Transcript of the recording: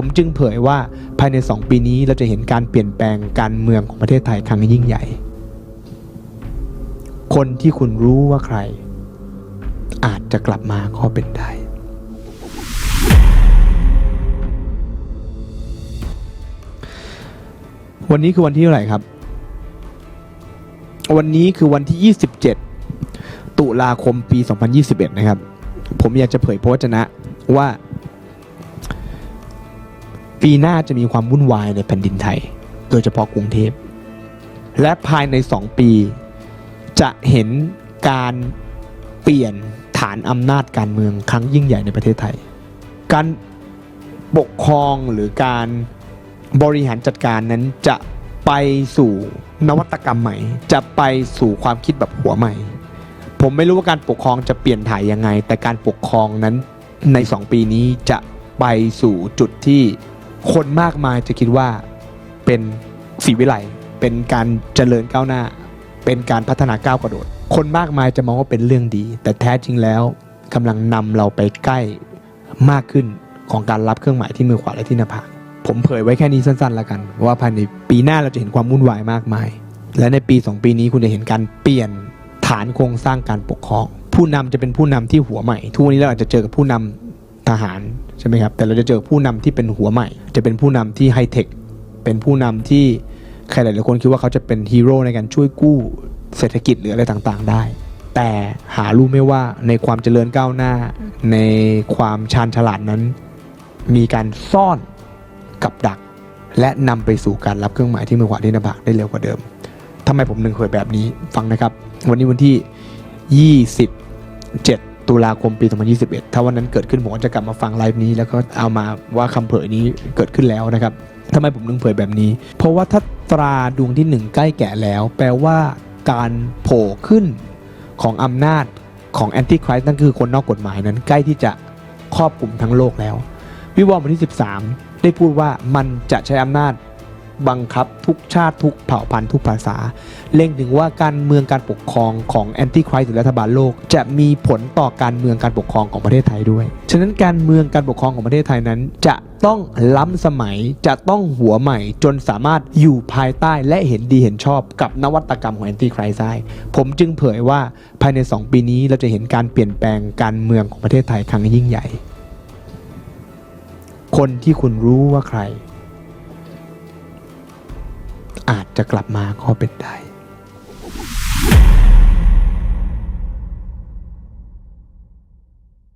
ผมจึงเผยว่าภายใน 2 ปีนี้เราจะเห็นการเปลี่ยนแปลงการเมืองของประเทศไทยครั้งยิ่งใหญ่ คนที่คุณรู้ว่าใคร อาจจะกลับมาก็เป็นได้วันนี้คือวันที่เท่าไหร่ครับ วันนี้คือวันที่ 27 ตุลาคมปี 2021 นะครับ ผมอยากจะเผยพระวจนะว่า ปีหน้าจะมีความวุ่นวายในแผ่นดินไทย โดยเฉพาะกรุงเทพ และภายใน 2 ปี จะเห็นการเปลี่ยนฐานอำนาจการเมืองครั้งยิ่งใหญ่ในประเทศไทย การปกครองหรือการบริหารจัดการนั้นจะไปสู่นวัตกรรมใหม่ จะไปสู่ความคิดแบบหัวใหม่ ผมไม่รู้ว่าการปกครองจะเปลี่ยนถ่ายยังไง แต่การปกครองนั้นใน 2 ปีนี้จะไปสู่จุดที่ คนมากมายจะคิดว่าเป็นสีวิไลเป็นการเจริญก้าวหน้า เป็นการพัฒนาก้าวกระโดด คนมากมายจะมองว่าเป็นเรื่องดี แต่แท้จริงแล้วกำลังนำเราไปใกล้มากขึ้นของการรับเครื่องหมายที่มือขวาและที่หน้าผากผมเผยไว้แค่นี้สั้นๆแล้วกัน ว่าภายในปีหน้าเราจะเห็นความวุ่นวายมากมาย และในปี 2 ปีนี้คุณจะเห็นการเปลี่ยนฐานโครงสร้างการปกครอง ผู้นำจะเป็นผู้นำที่หัวใหม่ ทุกวันนี้เราอาจจะเจอกับผู้นำ ทหารใช่ไหมครับแต่เราจะเจอผู้นำที่เป็นหัวใหม่ จะเป็นผู้นำที่ไฮเทคเป็นผู้นำที่ใครหลายๆคนคิดว่าเขาจะเป็นฮีโร่ในการช่วยกู้เศรษฐกิจหรืออะไรต่างๆ ได้ แต่หารู้ไหม่ว่าในความเจริญก้าวหน้า ในความชาญฉลาดนั้น มีการซ่อนกับดัก และนำไปสู่การรับเครื่องหมายที่มือขวาที่หน้าผากได้เร็วกว่าเดิมทำไมผมถึงเผยแบบนี้ฟังนะครับ วันนี้วันที่ 27 ตุลาคมปี 2021 ถ้าวันนั้นเกิดขึ้นผมก็จะกลับมาฟังไลฟ์นี้ แล้วก็เอามาว่าคำเผยนี้เกิดขึ้นแล้วนะครับทำไมผมถึงเผยแบบนี้ เพราะว่าถ้าตราดวงที่หนึ่งใกล้แก่แล้ว แปลว่าการโผล่ขึ้นของอำนาจของแอนติคริสต์นั่นคือคนนอกกฎหมายนั้นใกล้ที่จะครอบคลุมทั้งโลกแล้ว วิวรณ์วันที่ 13 ได้พูดว่ามันจะใช้อำนาจ บังคับทุกชาติทุกเผ่าพันธุ์ทุกภาษา เล็งถึงว่าการเมืองการปกครองของแอนติคริสต์หรือรัฐบาลโลก จะมีผลต่อการเมืองการปกครองของประเทศไทยด้วย ฉะนั้นการเมืองการปกครองของประเทศไทยนั้น จะต้องล้ำสมัยจะต้องหัวใหม่จนสามารถอยู่ภายใต้และเห็นดีเห็นชอบกับนวัตกรรมของแอนติคริสต์ได้ผมจึงเผยว่าภายใน 2 ปีนี้เราจะเห็นการเปลี่ยนแปลงการเมืองของประเทศไทยครั้งยิ่งใหญ่ คนที่คุณรู้ว่าใคร อาจจะกลับมาก็เป็นได้